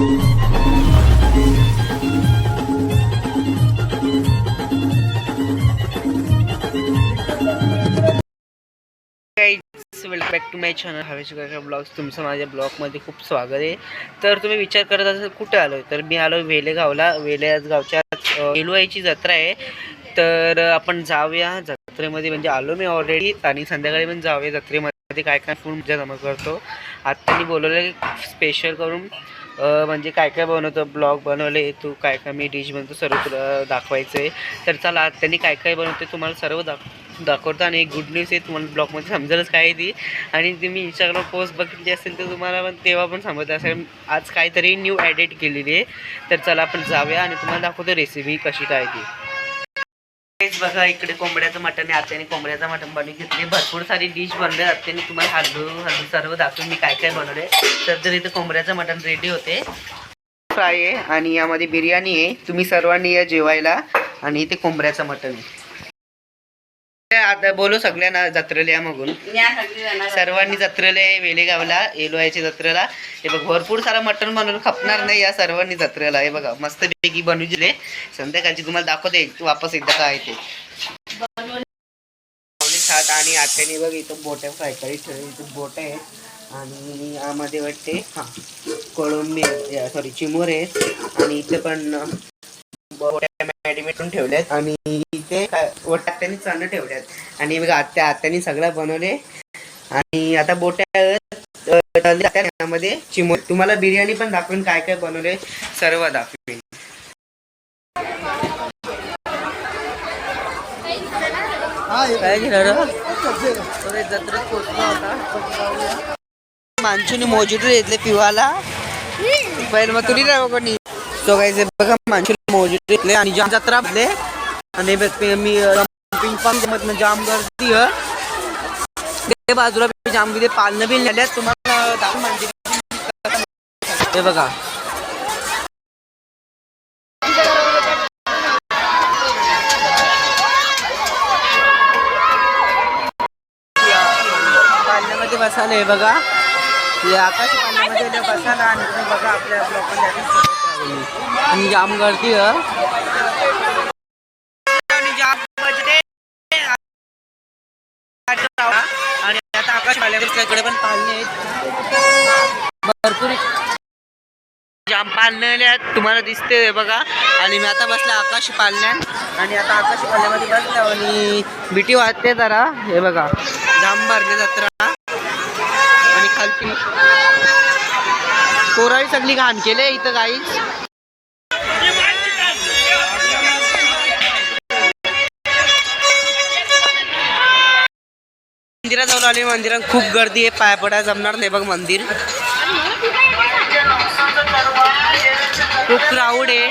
Welcome back to my channel Havesh blogs तुमचं माझ्या ब्लॉगमध्ये खूप स्वागत आहे. तर तुम्ही विचार करत असाल कुठे आलो तर मी आलो वेलेगावला. वेले गावच्या एलुआईची जत्रा आहे. तर आपण जाऊया जत्रेमध्ये. म्हणजे आलो मी ऑलरेडी आणि संध्याकाळी पण जाऊया जत्रेमध्ये. काय काय फूड जमा करतो. आत्ता मी बोलवलं स्पेशल करून म्हणजे काय काय बनवतो? ब्लॉग बनवले तू काय काय मी डिश बनवतो सर्व तुला दाखवायचं आहे तर चला आज त्यांनी काय काय बनवते तुम्हाला सर्व दाख दाखवतो आणि गुड न्यूज आहे तुम्हाला ब्लॉगमध्ये समजेलच काय आहे ती. आणि तुम्ही इंस्टाग्राम पोस्ट बघितली असेल तर तुम्हाला पण तेव्हा पण समजत असेल. आज काहीतरी न्यू ॲडिट केलेली आहे. तर चला आपण जाऊया आणि तुम्हाला दाखवतो रेसिपी कशी काय ती. बघा इकडे कोंबड्याचं मटण आहे आत्याने कोंबड्याचं मटण बनवून घेतले भरपूर सारी डिश बनले आत्याने तुम्हाला हलू हलू सर्व दाखवून मी काय काय बनवले तर जर इथं कोंबड्याचं मटण रेडी होते. फ्राय आहे आणि यामध्ये बिर्याणी आहे. तुम्ही सर्वांनी या जेवायला. आणि इथे कोंबड्याचं मटण आहे. आता बोलू सगळ्यांना जत्रेला या मागून सर्वांनी जत्रेला आहे वेलेगावला एलोयाच्या जत्रेला. हे बघ भरपूर सारं मटण बनवून खपणार नाही या सर्वांनी जत्रेला. हे बघा मस्त पैकी बनवले संध्याकाळची तुम्हाला दाखवते वापस एकदा काय ते. सात आणि आत्याने बघ इथं बोट्या फ्राय करी ठेवले इथं बोट आहेत. आणि यामध्ये वाटते हां कोळंबी सॉरी चिमोर आहेत. आणि इथे पण बोट्या मॅरिनेट करून ठेवल्यात आणि इथे आत्याने चांगलं ठेवल्यात. आणि बघा आत्या आत्याने सगळं बनवले. आणि आता बोट्या मध्ये तळल्या तुम्हाला बिर्याणी पण दाखवेन काय काय बनवले. सर्व दाखवेन. काय केलं जत्रेत पोचलो होता मान्सून मोजिटो घेतले पिवाला. पहिले मग तुरी राहा कोणी. तो काय बघा मान्सून मोजिटो आणि जाम जत्रा भरले. आणि मी पिंग पॉंग मधनं जाम गर्दी ते बाजूला जाम किती पालनं बिल नेल्यात. तुम्हाला दाम म्हणजे हे बघा. पाण्यामध्ये बसायला हे बघा. हे आकाश पाण्यामध्ये बसायला आणि तुम्ही बघा आपल्या ब्लॉकमध्ये आणि जाम गर्दी आणि जाम आता आकाश पाल्याकडे पण पालणे आहेत भरपूर जाम पालणे आहेत तुम्हाला दिसते हे बघा आणि मी आता बसला आकाश पाळण्यात आणि आता आकाश पाळण्यामध्ये बसलो आणि बिटी वाजते जरा हे बघा जाम भरले जत्रा आणि खालती कोराळी सगळी घाण केले इथं गाईच मंदिरात जाऊन आले मंदिरात खूप गर्दी आहे पाय पडाय जमणार नाही बघ मंदिर. खूप क्राऊड आहे.